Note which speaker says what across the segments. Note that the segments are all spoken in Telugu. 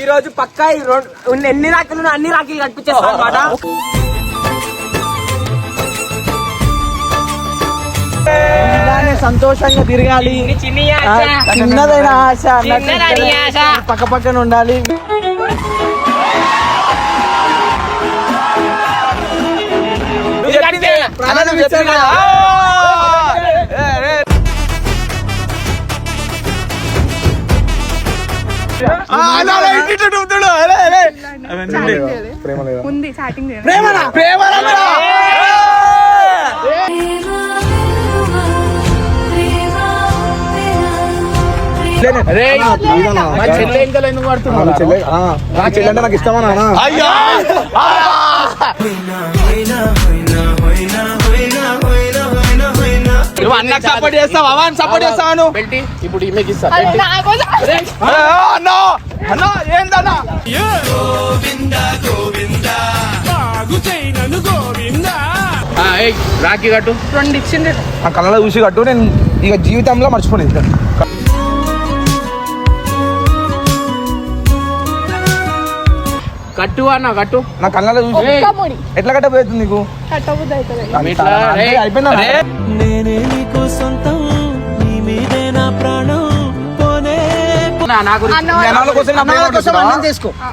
Speaker 1: ఈ రోజు పక్కా ఈ రెండు ఉన్న ఎన్ని రాఖీలు అన్ని రాఖీలు కనిపించేస్తా అనమాట
Speaker 2: సంతోషంగా తిరగాలి. చిన్నదైన ఆశ అన్నట్టు
Speaker 1: చిన్నదని ఆశ.
Speaker 2: పక్క పక్కన ఉండాలి. ప్రాణం
Speaker 3: ఉంది చాటింగ్
Speaker 2: ప్రేమనా? ప్రేమనా? నాకు ఇష్టమా నాన్న?
Speaker 4: అయ్యా! నువ్వు అన్నకు సపోర్ట్ చేస్తావా? అవన్ సపోర్ట్ చేస్తావా నువ్వు? ఇప్పుడు ఈమెకి ఇస్తా. బెల్టి అన్నా అన్నా ఏందన్నా? ఆ, ఏయ్, రాఖీ కట్టు.
Speaker 3: రెండు ఇచ్చిండ్రు
Speaker 2: ఆ కళ్ళలో చూసి కట్టు. నేను ఇక జీవితంలో మర్చిపోలేదు.
Speaker 4: కట్టు అన్న కట్టు.
Speaker 2: నా కళ్ళలో చూసి. ఎట్లా కట్టబోతుంది నీకు?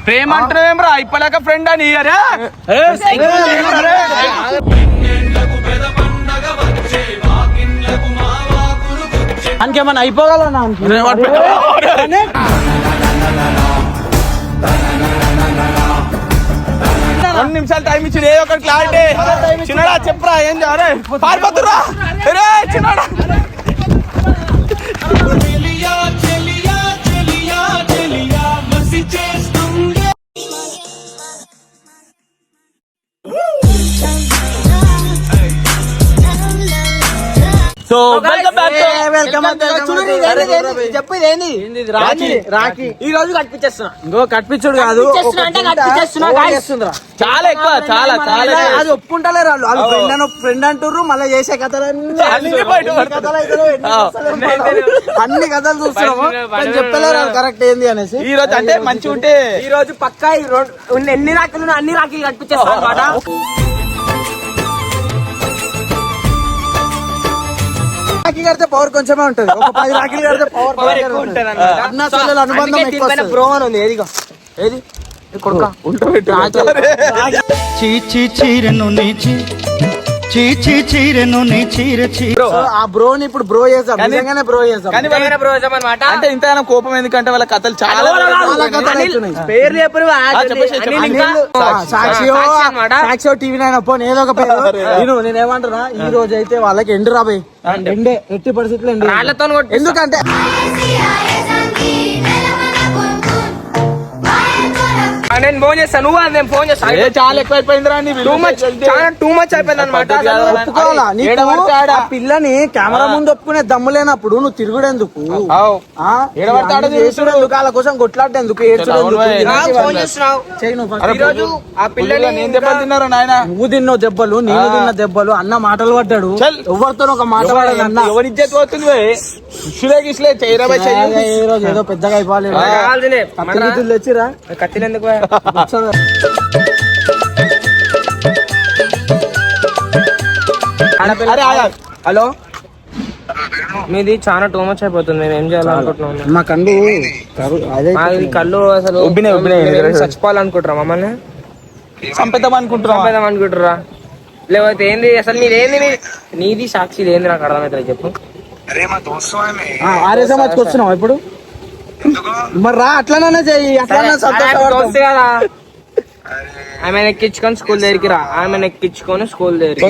Speaker 2: ప్రేమ
Speaker 4: అంటున్నావేం రా? ఇప్పలేక ఫ్రెండ్ అని అరే.
Speaker 2: అంకేమన్నా అయిపోగలనా
Speaker 4: రెండు నిమిషాలు టైం ఇచ్చి ఏ ఒకటి క్లారిటీ చిన్నడా చెప్పరా ఏం అరే పారిపోతురా చిన్నడా సో వెల్కమ్ బ్యాక్
Speaker 2: వెల్కమ్
Speaker 1: చెప్పేది ఏంది
Speaker 2: రాఖీ? రాఖీ?
Speaker 1: ఈ రోజు కనిపించేస్తున్నా
Speaker 2: ఇంకో కట్పించుడు కాదు
Speaker 1: కట్పించేస్తున్నా కట్పించేస్తున్నా.
Speaker 4: చాలా ఎక్కువ చాలా చాలా.
Speaker 2: అది ఒప్పుకుంటలేరు వాళ్ళు వాళ్ళు ఫ్రెండ్ అని ఫ్రెండ్ అంటారు మళ్ళీ చేసే కథలు అన్ని కథలు చూస్తున్నాము. చెప్పలేరు కరెక్ట్ ఏంది అనేసి?
Speaker 4: ఈ రోజు అంటే మంచి ఉంటే
Speaker 1: ఈ రోజు పక్కా ఈ రెండు ఉన్న ఎన్ని రాఖీలు అన్ని రాఖీలు కనిపించేస్తా అనమాట
Speaker 2: రాఖీ కడితే పవర్ కొంచెమే ఉంటది. ఒక పది రాఖీలు కడితే పవర్
Speaker 1: పవర్ ఎక్కువ ఉంటది అన్నమాట.
Speaker 2: అన్న చెల్లెల అనుబంధం
Speaker 1: అందుకే
Speaker 2: ఎక్కువ
Speaker 1: దీనిపైన
Speaker 2: వస్తది.
Speaker 1: బ్రో అని ఉంది. ఏదిగో ఏది? కొడుక?
Speaker 5: చీచి చీరెను నీచి. చీచి చీరెను నీ చీర
Speaker 2: ఆ బ్రోని ఇప్పుడు బ్రో చేద్దాం
Speaker 4: కానీ-
Speaker 2: నిజంగానే బ్రో చేద్దాం
Speaker 4: కానీ వాళ్ళ-
Speaker 1: బ్రో అనమాట
Speaker 4: అంటే ఇంత కోపం ఎందుకంటే వాళ్ళ కథలు చాలా
Speaker 2: చాలా కథలు అవుతున్నాయి.
Speaker 1: పేరు చెప్పరు
Speaker 4: ఆ, చెప్పేసి, చెప్పేసి.
Speaker 2: అనిల్, ఆ, సాక్షి
Speaker 1: సాక్షి అన్నమాట.
Speaker 2: సాక్షి టీవీ నైన్ పోనీ ఏదో ఒక పేరు. నేను నేను ఏమంటున్నా ఈ రోజు అయితే వాళ్ళకి ఎండు రాబోయ్ ఎండే ఎట్టి పరిస్థితులు ఎండు. ఎందుకంటే
Speaker 1: నేను ఫోన్ చేస్తాను నువ్వు అది నేను ఫోన్ చేస్తాను
Speaker 4: ఏ, చాలా ఎక్కువైపోయిందిరా నీ
Speaker 1: టూ మచ్ చాలా టూ మచ్ అయిపోయింది అనమాట
Speaker 2: ఒప్పుకోవాలా? నీకు పిల్లని కెమెరా ముందు ఒప్పుకునే దమ్ము లేనప్పుడు నువ్వు తిరుగుడెందుకు?
Speaker 4: ఆవ్.
Speaker 2: ఆ?
Speaker 4: ఏడ పడితే ఆడ
Speaker 2: ఇవన్నీ చేసుడు ఎందుకు వాళ్ళ కోసం కొట్లాడేందుకు? నువ్వు first.
Speaker 4: అరే,
Speaker 1: ఈ రోజు ఆ
Speaker 4: పిల్లలు
Speaker 1: పిల్లని
Speaker 4: నేను దెబ్బలు తిన్నారు నాయన?
Speaker 2: నువ్వు తిన్నావు దెబ్బలు నేను. తిన్న దెబ్బలు అన్న మాటలు పడ్డాడు. ఎవరితో ఒక మాట అన్న.
Speaker 4: ఎవరి ఇజ్జత్ పోతుంది
Speaker 2: రోజు ఏదో పెద్దగా అయిపోవాలి.
Speaker 1: కావాల్సిందే.
Speaker 2: కత్తి గిత్తులు తెచ్చిరా?
Speaker 1: కత్తిలు ఎందుకు
Speaker 2: కూర్చోరా.
Speaker 4: అరే ఆగా.
Speaker 1: హలో? మీది చాలా టూ మచ్ అయిపోతుంది. మేము ఏం చేయాలనుకుంటున్నాం
Speaker 2: మా అదే
Speaker 1: మాది కళ్ళు అసలు చచ్చిపోవాలనుకుంటారా మమ్మల్ని
Speaker 4: చంపేద్దాం అనుకుంటున్నావా
Speaker 1: చంపేద్దాం అనుకుంటారా లేకపోతే ఏంది? అసలు నీదేంది నీ- నీది సాక్షి ఏంది? నాకు అర్థమవుతుంది చెప్పు.
Speaker 2: ఆ, ఆర్య సమాజ్కి వస్తున్నావు ఇప్పుడు? మరి రా అట్లనే చెయ్యి అట్లనే
Speaker 1: అరే,
Speaker 2: సంతోషపడతాం.
Speaker 1: దోస్తు కదా. ఆమె ఎక్కించుకొని స్కూల్ దగ్గరికి రా. ఆమె ఎక్కించుకొని స్కూల్ దగ్గరికి.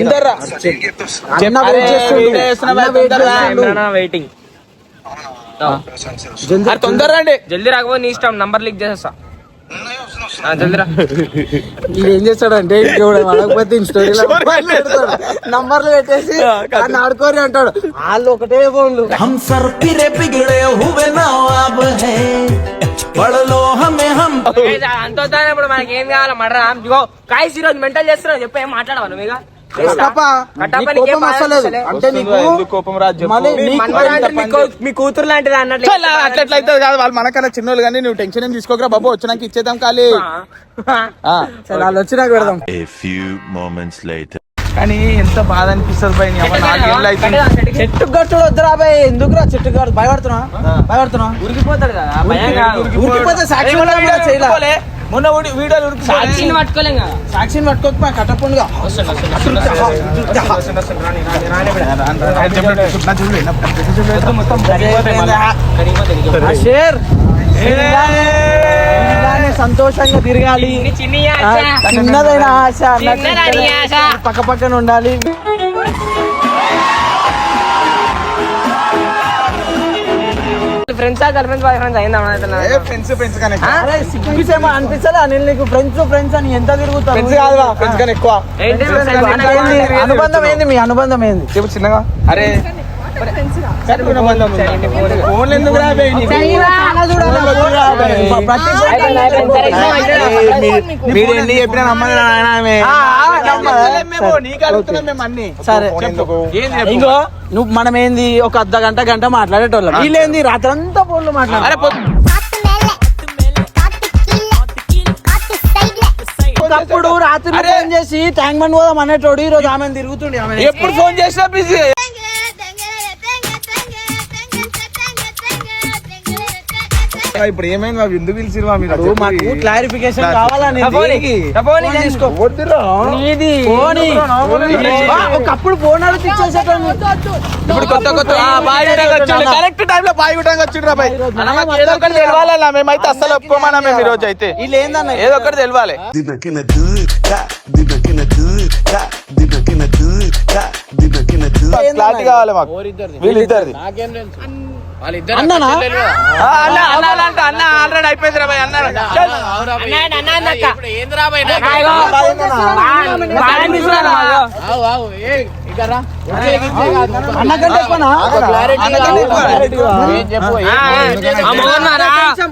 Speaker 1: వెయిటింగ్
Speaker 2: జల్దీ
Speaker 4: అరే తొందర రండి.
Speaker 1: జల్దీ రాకపోతే నీ ఇష్టం. నంబర్ లీక్ చేసేస్తా.
Speaker 2: ఏం చేస్తాడంటే ఇప్పుడు అడగపోతే స్టోరీలో నంబర్లు పెట్టేసి ఆడుకోరు అంటాడు. వాళ్ళు ఒకటే ఫోన్లు.
Speaker 1: హమ్ ఇప్పుడు మనకి ఏం కావాలి మడరా ఇగో కాయస్ మెంటల్ చేస్తున్నావు చెప్పి ఏం మాట్లాడవాలి మీగా
Speaker 2: అంటే
Speaker 1: మీ కూతురు లాంటిది అన్నట్లు
Speaker 4: కాదు వాళ్ళు మనకన్నా చిన్నోళ్ళు కానీ నువ్వు టెన్షన్ ఏం తీసుకోకరా బాబు వచ్చినాక ఇచ్చేద్దాం ఖాళీ.
Speaker 2: సరే వాళ్ళు వచ్చినాక పెడదాం.
Speaker 4: కానీ ఎంత బాధ అనిపిస్తుంది భయ నాలుగేళ్ళు
Speaker 2: చెట్టు గట్టుడు వద్దురా బాయ్ ఎందుకురా చెట్టు గట్టు భయపడుతున్నా భయపడుతున్నా
Speaker 1: ఉరికిపోతాడు కదా భయం కాదు.
Speaker 2: ఉరికిపోతే సాక్షి
Speaker 4: మొన్న
Speaker 2: కూడా
Speaker 4: వీడియోలు
Speaker 2: చేయలే.
Speaker 4: మొన్న వీడియోలు.
Speaker 1: సాక్షిని పట్టుకోలేం కదా
Speaker 2: సాక్షిని పట్టుకోకపోయి కట్టపండుగా సంతోషంగా తిరగాలి చిన్నదని ఆశ. పక్క పక్కన ఉండాలి
Speaker 1: friends girl friends boy friends అయిందా
Speaker 4: ఫ్రెండ్స్ ఫ్రెండ్స్ కానీ.
Speaker 2: అరే సిగ్గుసేమో అనిపించలే అనిల్ నీకు ఫ్రెండ్స్ ఫ్రెండ్స్ అని ఎంత తిరుగుతావు?
Speaker 4: ఫ్రెండ్స్ కాదు ఫ్రెండ్స్ కానీ ఎక్కువ?
Speaker 2: అనుబంధం ఏంది మీ? అనుబంధం ఏంది?
Speaker 4: చెప్పు చిన్నగా. అరే మీరు ఎన్ని చెప్పినా నమ్మదు.
Speaker 2: సరే. ఇంకో నువ్వు మనం ఏంది ఒక అర్ధ గంట గంట మాట్లాడేటోళ్ళం వీళ్ళేంది రాత్రంతా ఫోన్లు మాట్లాడారు ఒకప్పుడు రాత్రి ఫోన్ చేసి ట్యాంక్ బండ్ పోదాం అనేటోడు ఈ రోజు ఆమె తిరుగుతుండే ఆమె
Speaker 4: ఎప్పుడు ఫోన్ చేసినా బిజీ ఇప్పుడు ఏమైంది బాబు? ఎందుకు పిలిచిరు మీరు
Speaker 2: మాకు క్లారిఫికేషన్ కావాలని
Speaker 1: తీసుకో.
Speaker 2: నీది ఫోన్ ఒకప్పుడు ఫోన్
Speaker 4: ఇప్పుడు కొత్త కొత్త కరెక్ట్ టైం లో బాయ్ గుట్టంగా వచ్చిండ్రా బాయ్ ఏదో ఒకటి తెలవాలన్నా మేమైతే అస్సలు ఒప్పుకోమన్నా మేము ఈ రోజు అయితే
Speaker 2: వీళ్ళు ఏందన్న
Speaker 4: ఏదో ఒకటి తెలవాలి. క్లారిటీ కావాలి మాకు. వీళ్ళిద్దరిది.
Speaker 2: అన్ననా
Speaker 4: ఆ, అన్న ఆల్రెడీ అయిపోయింది.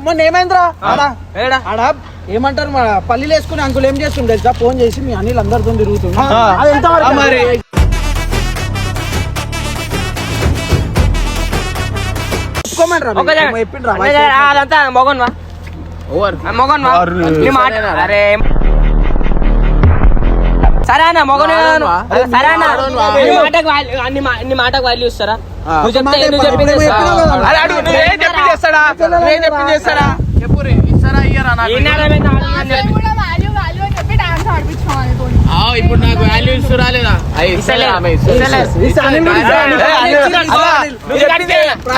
Speaker 2: మొన్న ఏమైందిరా ఆడ ఏమంటారు మా పల్లీలు వేసుకుని అంకులు ఏం చేస్తుండే ఫోన్ చేసి మీ అనిల్ అందరితో తిరుగుతుంది
Speaker 1: అదంతా అరే సరే అన్న మొగన్ సరే అన్న నీ మాటకు వాల్యూ- నీ మాటకు వాల్యూ ఇస్తారా? నువ్వు చెప్తే నువ్వు చెప్పింది
Speaker 4: చెప్పి చేస్తాడా? చెప్పి
Speaker 1: ఈ నేరమే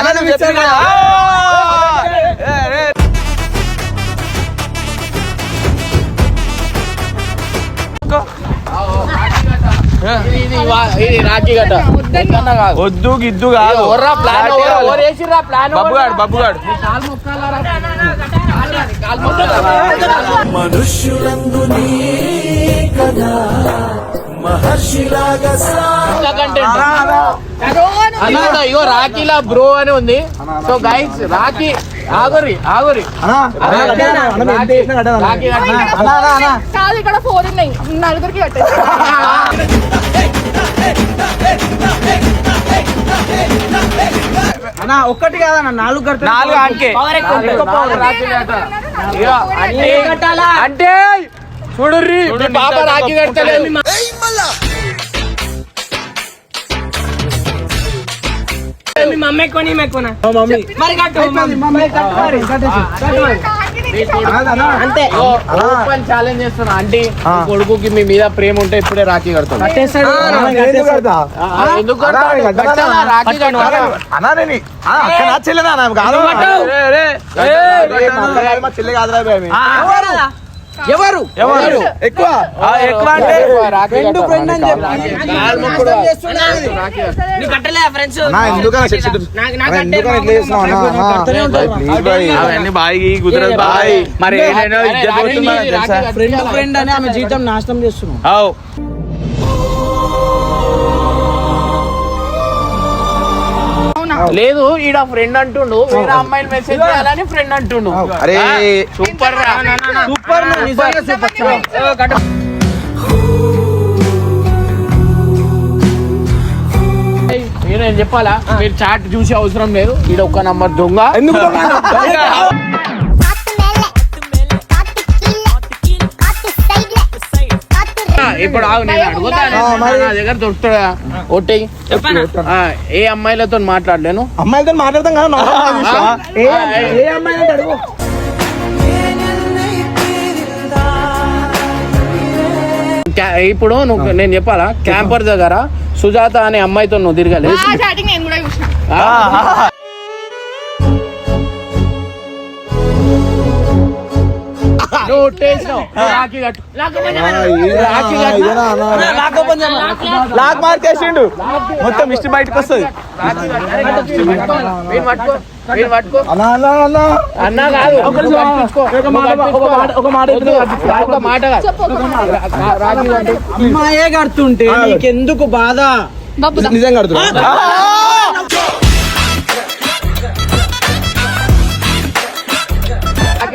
Speaker 4: నువ్వు చెప్పింది కదా. ఏ, ఏ.
Speaker 6: ఇది ఇది వా- ఇది రాఖీ గట్ట ఎక్కడన్నా కాదు
Speaker 4: వద్దు గిద్దు కాదు
Speaker 6: ఓర్రా ప్లాన్
Speaker 4: క్లారిటీ
Speaker 6: ఓర్రా,
Speaker 4: కావాలి.
Speaker 6: ఓర్ వేసిర్రా ప్లాన్
Speaker 4: బబ్బుగాడు బబ్బుగాడు
Speaker 5: మనుష్యులందు కదా మహర్షిలాగా
Speaker 6: ఇగో రాఖీలా బ్రో అని ఉంది సో గైస్ రాఖీ ఆగురి ఆగురి.
Speaker 3: కాదు ఇక్కడ ఫోర్ ఉన్నాయి నలుగురికి కట్టేసి
Speaker 2: అన్నా ఒక్కటి కాదన్న నాలుగు కడతారు
Speaker 4: నాలుగు
Speaker 6: కట్ట
Speaker 1: అన్నీ కట్టాలా?
Speaker 4: అంటే చూడుర్రి
Speaker 6: మీ పాప రాఖీ కట్టలేదు. మీ
Speaker 1: మమ్మీ ఎక్కువ నీ ఎక్కువనా
Speaker 2: మా మమ్మీ
Speaker 1: మరి కట్టు
Speaker 2: మమ్మీ. కట్టు మరి, కట్టేసి.
Speaker 1: అంతే.
Speaker 6: ఓపెన్ ఛాలెంజ్ చేస్తున్నా ఆంటీ మీ కొడుకుకి మీ మీద ప్రేమ ఉంటే ఇప్పుడే రాఖీ కడతాను
Speaker 2: కట్టేస్తాడు.
Speaker 4: ఎందుకు కడతా?
Speaker 6: ఆ, ఎందుకు కడతావు? కట్టాలా? రాఖీ
Speaker 4: చెల్లెనా? చెల్లె కాదురా.
Speaker 2: ఎవరు?
Speaker 4: ఎవరు? ఎక్కువ? ఆ, ఎక్కువ అంటే
Speaker 6: రాఖీ
Speaker 2: ఫ్రెండ్ అని చెప్పి
Speaker 6: కట్టాలి.
Speaker 1: ఫ్రెండ్స్
Speaker 4: ఇట్లా చేస్తున్నావు. Please boy. అవన్నీ బాయ్ బాయ్. మరి ఏదైనా ఇజ్జత్ పోతుందా తెలుసా.
Speaker 2: ఫ్రెండ్ ఫ్రెండ్ అని ఆమె జీవితం నాశనం చేస్తున్నాం.
Speaker 6: లేదు ఈడ ఫ్రెండ్ అంటుండు వేరే అమ్మాయిని మెసేజ్ చేయాలని ఫ్రెండ్ అంటుండు.
Speaker 4: అరే
Speaker 6: సూపర్ రా.
Speaker 2: సూపర్ నిజంగా సూపర్
Speaker 6: నేను చెప్పాలా? మీరు చాట్ చూసే అవసరం లేదు. ఈడ ఒక్క నంబర్ దొంగ.
Speaker 4: ఎందుకు
Speaker 6: ఇప్పుడు ఆగు నేను అడుగుతాను. నా దగ్గర దొరుకుతాడా ఒట్టి
Speaker 1: చెప్పనా?
Speaker 6: ఏ అమ్మాయిలతో మాట్లాడలేను?
Speaker 4: అమ్మాయిలతో మాట్లాడతాం కదా? ఏ అడుగు.
Speaker 6: ఇప్పుడు నువ్వు నేను చెప్పాలా? క్యాంపర్ దగ్గర సుజాత అనే అమ్మాయితో నువ్వు తిరగలే
Speaker 3: చెప్పు ఒక మాట.
Speaker 6: రా- రాఖీ కట్టు.
Speaker 2: అమ్మాయే కడుతుంటే నీకెందుకు బాధ.
Speaker 4: నిజంగా అడుగుతున్నా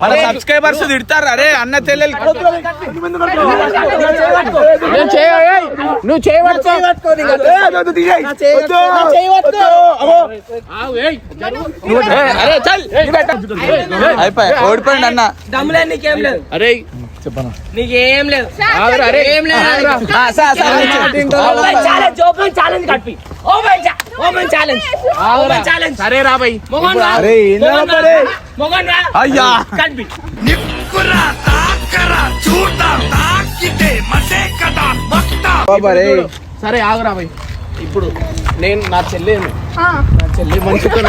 Speaker 4: మన సబ్స్క్రైబర్స్ తిడతారు. అరే అన్న చెల్లెలు
Speaker 6: నువ్వు.
Speaker 4: అరే చల్. అయిపోయి ఓడిపోయింది అన్న.
Speaker 1: దమ్ములే నీకేం లేదు. నీకేం ఏం లేదు.
Speaker 6: ఆగురా.
Speaker 1: ఓపెన్ ఛాలెంజ్ ఓపెన్ ఛాలెంజ్ కట్పి ఓపెన్ ఛా- ఓపెన్ ఛాలెంజ్
Speaker 6: ఆగురా.
Speaker 1: ఓపెన్ ఛాలెంజ్
Speaker 6: సరే
Speaker 1: మొగన్ మొగన్
Speaker 4: అయ్యా.
Speaker 6: ఆగురా ఇప్పుడు నేను నా చెల్లెను.
Speaker 3: ఆ.
Speaker 6: నా చెల్లి మంచితో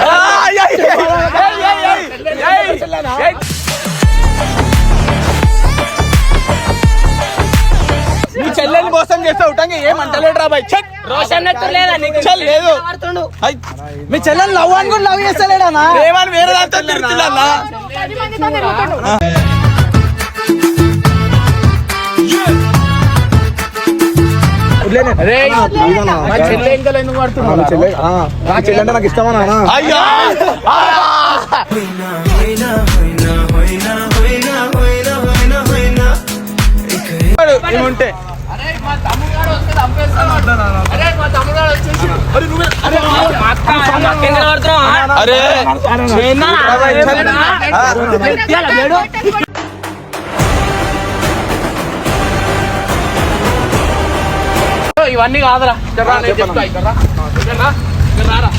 Speaker 4: నీ చెల్లెని మోసం చేస్తే ఉటంగా ఏమంటలేడు రా బాయ్. చెక్
Speaker 1: రోషన్ నెత్తు లేదా.
Speaker 4: చల్
Speaker 2: మీ చెల్లెని లవ్ అని కూడా లవ్ చేస్తలేడనా
Speaker 4: ప్రేమని వేరే దాంతో తిరుగుతున్నా నాకు ఇష్టమా అయ్యా
Speaker 1: ఏందా?
Speaker 3: ఇయ్యాల బ్లేడు.
Speaker 6: ఇవన్నీ కాదురా. చెప్తా ఇక్కడ రా. ఇక్కడ రా,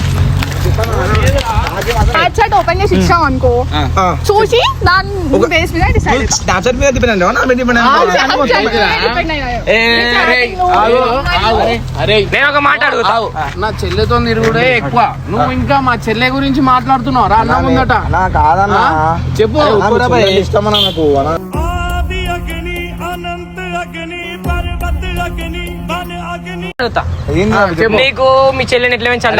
Speaker 3: ఓపెన్ చేసి ఇచ్చాం అనుకో. చూసి దాని బేస్ మీద డిసైడ్
Speaker 4: స్నాప్చాట్ మీద తిప్పినండి నా మీద
Speaker 1: నేను ఒక మాట అడుగుతా.
Speaker 6: చెల్లెతో తిరుగుడే ఎక్కువ. నువ్వు ఇంకా మా చెల్లె గురించి మాట్లాడుతున్నావు రా అన్న ముందట.
Speaker 4: నా కాదన్నా?
Speaker 6: చెప్పు.
Speaker 4: ఇష్టమన్నా నాకు
Speaker 1: నీకు మీ చెల్లెని ఎట్లా పెంచాలి?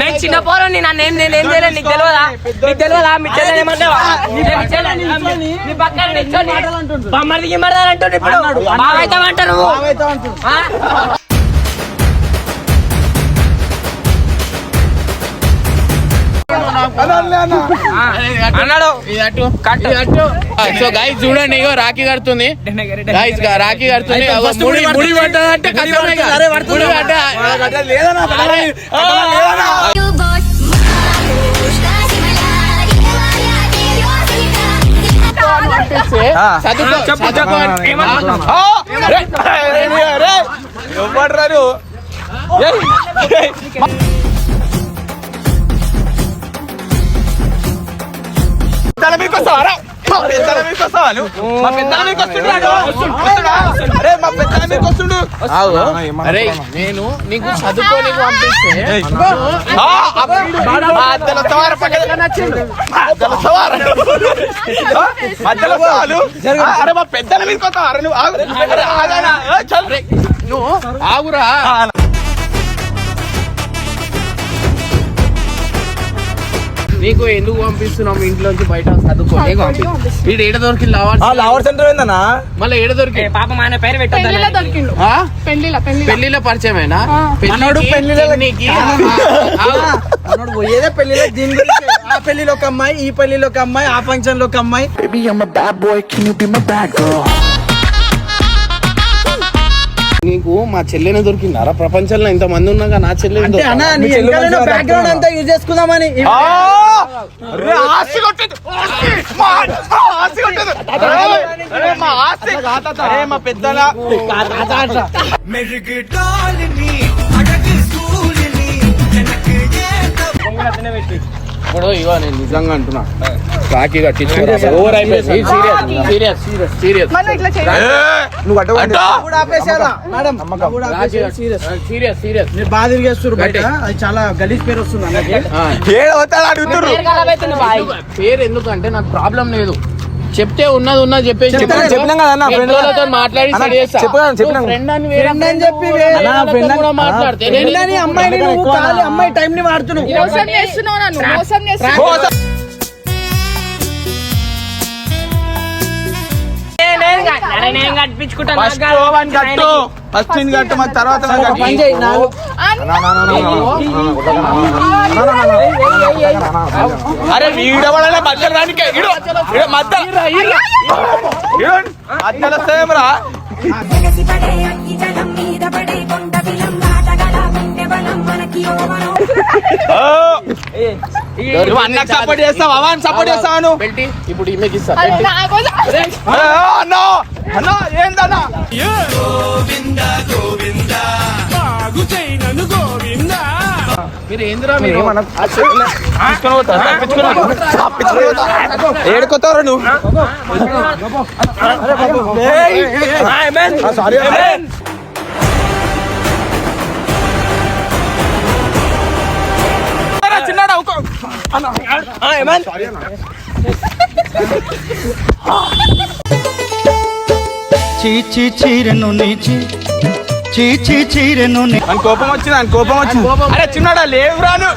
Speaker 1: నేను చిన్న పోరని నన్ను ఏం నేను ఏం చేయలేదు? నీకు తెలియదా నీకు తెలియదా మీ చెల్లెని ఏమంటావా? బొమ్మడికి అంటుండు ఇప్పుడు. బాగా అవుతావంట అన్నాడు.
Speaker 6: సో గైస్ చూడండి ఇగో రాఖీ కడుతుంది. గైస్ రాఖీ కడుతుంది. ముడి ముడి
Speaker 4: పెద్దల మీదకి వస్తావా రా? మా పెద్దల? మా పెద్దల వస్తుండు? అరే మా పెద్దల వస్తుండు
Speaker 6: అరే నేను నీకు చదువుకో నీకు పంపిస్తే
Speaker 4: సవారు సవారు. మధ్యలో సవాలు అరే మా పెద్దల చల్.
Speaker 6: నువ్వు ఆగురా. నీకు ఎందుకు పంపిస్తున్నాం ఇంట్లోంచి బయట చదువుకోలే పంపి. వీడు ఏడ దొరికి
Speaker 2: లవర్ సెంటర్ ఏందన్నా
Speaker 6: మళ్ళీ ఏడ దొరికి
Speaker 1: పాపం ఆయన పేరు
Speaker 6: ఆ? పెళ్ళిలో పరిచయమేనా.
Speaker 2: మనోడు మనోడు పోయేదే పెళ్ళిలో దీని గురించి. ఆ పెళ్ళిలో ఒక అమ్మాయి ఈ పెళ్ళిలో ఒక అమ్మాయి ఆ ఫంక్షన్లో ఒక అమ్మాయి.
Speaker 6: నీకు మా చెల్లెనే దొరికిందారా? ప్రపంచంలో ఇంత మంది ఉన్నాక నా చెల్లె
Speaker 2: అంటే అన్న నీ బ్యాక్గ్రౌండ్ అంతా యూజ్ చేసుకుందామని!
Speaker 6: ఇప్పుడు ఇగో నేను నిజంగా అంటున్నా. రాఖీ కట్టించుకోరా ఓవర్ అయిపోయింది. సీరియస్. సీరియస్. సీరియస్.
Speaker 2: నువ్వు అడ్డ. కూడా మేడం సీరియస్.
Speaker 6: Serious serious.
Speaker 2: మీరు బాగా తిరిగేస్తారు బయట. అది చాలా గలీజ్ పేరు వస్తుంది అన్నకి.
Speaker 1: పేరు
Speaker 6: ఎందుకంటే నాకు ప్రాబ్లం లేదు. చెప్తే ఉన్నది ఉన్నది చెప్పేసి
Speaker 2: చెప్పినాం కదా
Speaker 6: మాట్లాడి
Speaker 2: అన్న,
Speaker 6: సరి చేస్తా.
Speaker 2: చెప్పినాం,
Speaker 6: నువ్వు
Speaker 4: ఫస్ట్ నేను కట్టు తర్వాత అరే వీడవడలే మధ్యలో రానికే ఇడు ఇడు మధ్య ఇడు మధ్యలో వస్తాయేమరా
Speaker 7: మీద
Speaker 4: నువ్వు అన్నకు సపోర్ట్ చేస్తావా? అవన్ సపోర్ట్ చేస్తావా నువ్వు?
Speaker 6: బెల్టి ఇప్పుడు ఈమెకి ఇస్తా. మీరు ఏందిరా మీరు?
Speaker 4: ఏడుకోతారు నువ్వు?
Speaker 8: చీచి చీరెను నీచి. చీచి చీరెను నీ
Speaker 4: అని కోపం వచ్చింది అని కోపం వచ్చింది. అరే చిన్నాడా లేవురా నువ్వు.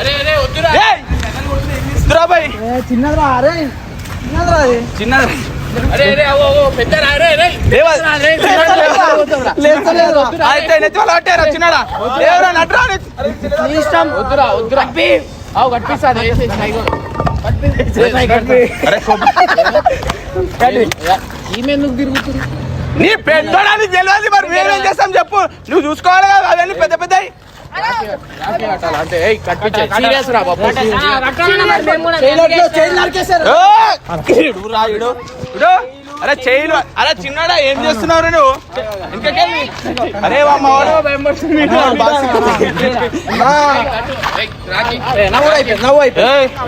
Speaker 6: అరే అరే వద్దురా.
Speaker 4: ఏయ్! ఇస్తురా బాయ్.
Speaker 2: చిన్నదిరా అరే చిన్నదిరా
Speaker 4: అయితే నెత్తి వల్ల పట్టారా చిన్నాడా. లేవురా నట్రా
Speaker 2: నీ
Speaker 6: అవు తిరుగుతుంది
Speaker 4: పెట్టడానికి తెలియదు మరి మేమేం చేస్తాం చెప్పు? నువ్వు చూసుకోవాలి కదా అవన్నీ పెద్ద పెద్ద?
Speaker 6: అంటే అరే చేయను. అరే చిన్నాడా ఏం చేస్తున్నావు నువ్వు? ఇంకెళ్ళి అరే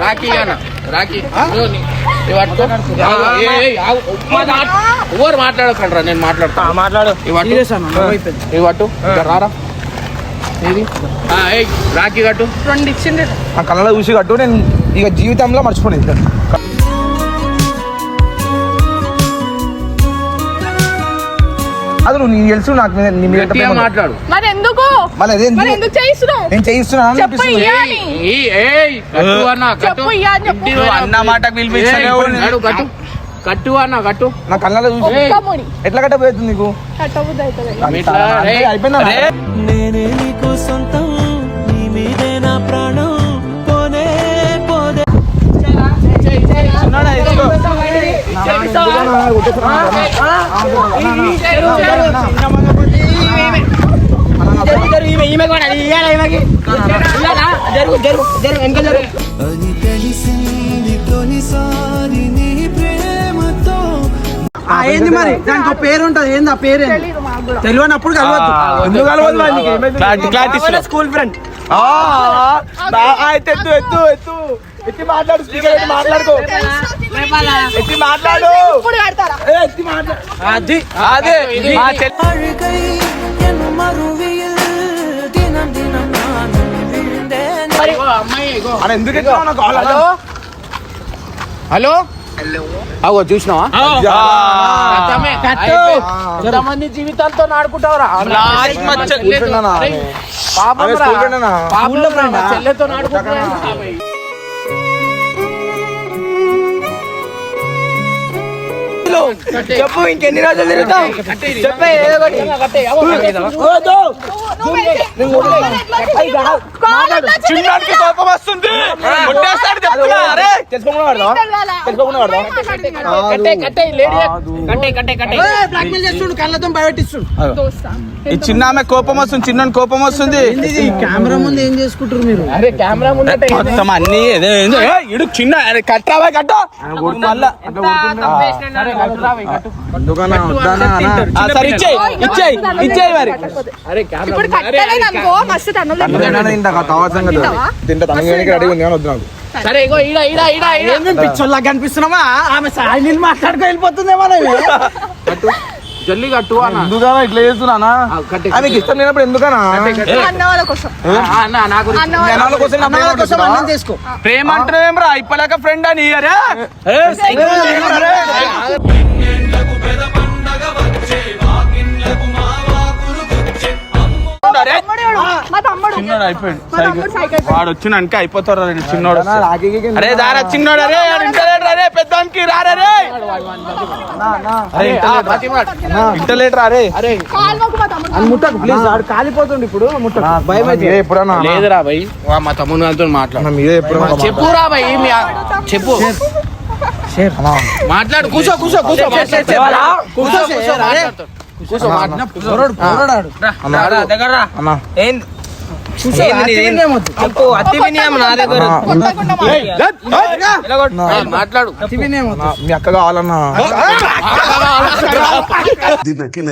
Speaker 6: రాఖీ రాఖీ ఎవరు మాట్లాడకండి నేను మాట్లాడతా
Speaker 4: మాట్లాడు.
Speaker 6: ఇవి పట్టు. ఇక్కడ రారా ఏది రాఖీ కట్టు
Speaker 3: రెండు ఇచ్చిండే
Speaker 2: ఆ కళ్ళలో చూసి కట్టు నేను ఇక జీవితంలో మర్చిపోలేదు అది నువ్వు నీకు తెలుసు నాకు మీద- నీ మీద ఎంత
Speaker 6: గట్టిగా
Speaker 2: ప్రేమ ఉందో.
Speaker 6: మాట్లాడు.
Speaker 3: మరి ఎందుకు
Speaker 2: మళ్ళీ అదే
Speaker 3: మరి ఎందుకు చేయిస్తున్నావు?
Speaker 2: నేను చేయిస్తున్నాను
Speaker 3: చెప్పు
Speaker 2: అనిపిస్తుంది.
Speaker 3: ఇయ్యా అని
Speaker 6: ఏయ్, ఏయ్, కట్టు అన్న కట్టు.
Speaker 3: చెప్పు ఇయ్యా అని చెప్పు.
Speaker 6: ఇంటి
Speaker 4: నువ్వు
Speaker 6: వైపు-
Speaker 4: అన్న మాటకు పిలిపించలేవు.
Speaker 6: ఏయ్, ఇప్పుడు నడు, కట్టు. కట్టు అన్న కట్టు.
Speaker 2: నా కళ్ళలో చూసి.
Speaker 6: ఏయ్.
Speaker 3: ఒక్క ముడి.
Speaker 2: ఎట్లా కట్టబోతుంది నీకు?
Speaker 3: అవుతుంది
Speaker 6: ఏయ్.
Speaker 2: అయిపోయిందా?
Speaker 8: నేనే నీకు సొంతం అని తెలిసింది తొలిసారి నీ ప్రేమతో
Speaker 2: ఏంది మరి దానికి ఒక పేరు ఉంటది ఏంది ఆ పేరు తెలియనప్పుడు కలవద్దు. స్కూల్ ఫ్రెండ్
Speaker 4: ఆ, ఎత్తు ఎత్తు ఎత్తు ఎత్తి మాట్లాడు స్పీకర్ ఎత్తి మాట్లాడుకో. ఎత్తి మాట్లాడు.
Speaker 2: ఎత్తి మాట్లాడు.
Speaker 4: అదే
Speaker 6: హలో? హలో? చూసినావా? జీవితాలతో ఆడుకుంటావరా చెల్లెతో
Speaker 1: చెప్పు. ఇంకెన్ని రోజులు తిరుగుతావు చెప్పే ఏదో ఒకటి.
Speaker 4: చిన్నానికి కోపం వస్తుంది. అరే
Speaker 2: బ్లాక్మెయిల్ చేస్తుండు కళ్ళతో భయపెట్టిస్తుండు
Speaker 4: ఈ చిన్న ఆమె కోపం వస్తుంది చిన్న కోపం వస్తుంది.
Speaker 2: కెమెరా ముందు ఏం చేసుకుంటారు మీరు?
Speaker 4: మొత్తం అన్ని ఏదో ఏందో, ఏ, ఇడు చిన్న అరే, కట్టరావా కట్ట. మళ్ళా. సరే ఇచ్చేయి ఇచ్చేయి ఇచ్చేయి మరి.
Speaker 3: అనుకో మస్తు తన్నులు తింటావా?
Speaker 6: సరే ఇగో ఈడ ఈడ ఈడ
Speaker 2: మేము పిచ్చోళ్ళగా కనిపిస్తున్నామా ఆమె సాయి మాట్లాడుకో వెళ్ళిపోతుందేమో
Speaker 6: జల్లి కట్టు అన్న.
Speaker 4: ఎందుకన్నా ఇట్లా చేస్తున్నానా ఆమెకి ఇష్టం లేనప్పుడు ఎందుకనా
Speaker 3: అన్న వాళ్ళ కోసం.
Speaker 6: అన్న
Speaker 4: కోసం
Speaker 2: కోసం చేసుకో.
Speaker 4: ప్రేమ అంటే ఏం రా ఇప్పలేక ఫ్రెండ్ అని అరే చిన్నోడు అయిపోయింది
Speaker 3: మా తమ్ముడు సైకిల్
Speaker 4: వాడు వచ్చినాక అయిపోతారు రే చిన్నోడు అరే దారా చిన్నోడు అరే ఆడు ఇంటలేడు రే పెద్దానికి రారా అరే ఇంటలేడు
Speaker 2: ముట్టకు ప్లీజ్ కాలిపోతుండు ఇప్పుడు ముట్టకు భయం అయితే
Speaker 4: ఎప్పుడన్నా
Speaker 6: లేదురా భయ్ మా తమ్ముడు మాట్లాడు
Speaker 4: మీరే ఎప్పుడు
Speaker 6: భయ్ చెప్పు మాట్లాడు కూర్చో కూర్చో కూర్చో? కూర్చో. కూర్చో మాట్లాడు
Speaker 4: మీ అక్క కావాలన్నా
Speaker 5: దినకిన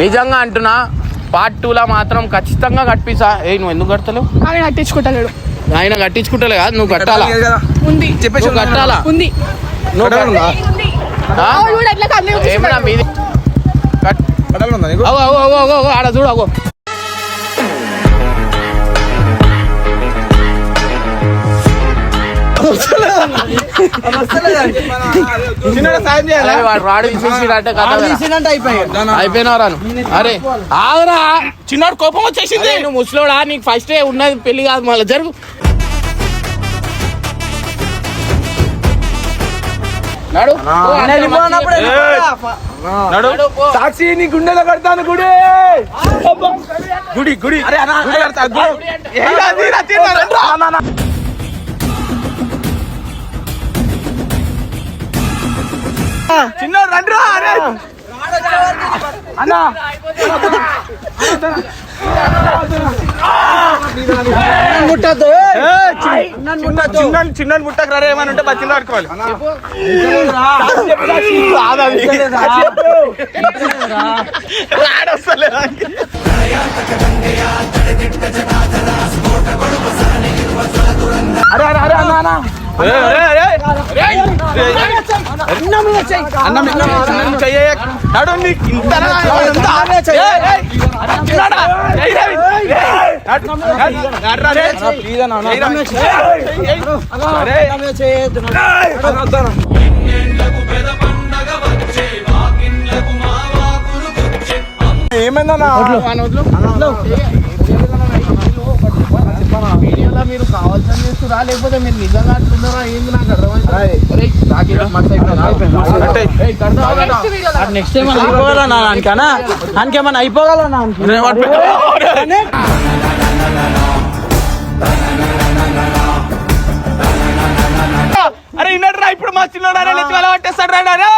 Speaker 6: నిజంగా అంటున్నా పార్ట్ టూ లా మాత్రం ఖచ్చితంగా కట్టిస్తా. ఏ నువ్వు ఎందుకు కడతలేవు?
Speaker 3: ఆయన కట్టించుకుంటలేడు.
Speaker 6: ఆయన కట్టించుకుంటలే కాదు నువ్వు కట్టాలా?
Speaker 3: ఉంది.
Speaker 6: నువ్వు కట్టాలా?
Speaker 3: ఉంది.
Speaker 6: నువ్వు కట్టాలా ఏమన్నా. మీది ఆడ చూడు అగో వాడు రాను అరే ఆగురా చిన్నోడు కోపం వచ్చేసింది నువ్వు ముసలోడా నీకు ఫస్ట్ ఉన్నది పెళ్ళి కాదు మళ్ళీ జరుగు.
Speaker 4: సాక్షి నీ గుండెలో కడతాను గుడి. గుడి గుడి అరే గుడి కడతా గుడి రండ్రా అరే. అన్నా.
Speaker 2: ముట్టద్దు.
Speaker 4: చిన్న చిన్న ముట్టకు రా ఏమని ఉంటే పట్టుకోవాలి రాడొస్తలే అరే అరే అరే అన్న. ఏమైందన్నా.
Speaker 6: వీడియోలో మీరు కావాల్సిన చేస్తురా లేకపోతే మీరు నిజంగా అట్లున్నారా ఏంది నాకు అర్థమైంది
Speaker 2: అయిపోగలనా.
Speaker 4: అరే ఇన్నట్రా ఇప్పుడు మా వెళ్ళ పట్టేస్తాడు రా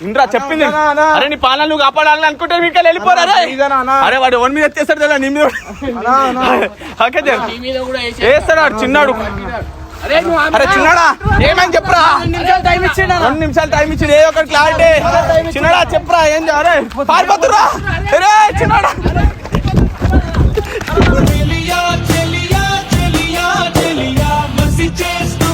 Speaker 4: ఇంద్రా చెప్పింది. అరే నీ పాలన నువ్వు కాపాడాలని అనుకుంటే మీకు వెళ్ళిపోరా అరే. వాడు ఎవరి మీద వచ్చేస్తాడు కదా నీ మీద. ఓకే వేస్తాడు వాడు చిన్నాడు.
Speaker 6: అరే
Speaker 4: చిన్నాడా? ఏమని చెప్పరా? రెండు నిమిషాలు టైం ఇచ్చిండు ఏ ఒకటి క్లారిటీ. చిన్నడా చెప్పరా ఏం అరే. పారిపోతురా అరే చిన్నాడా. చెలియా చెలియా చెలియా మసి చేస్తా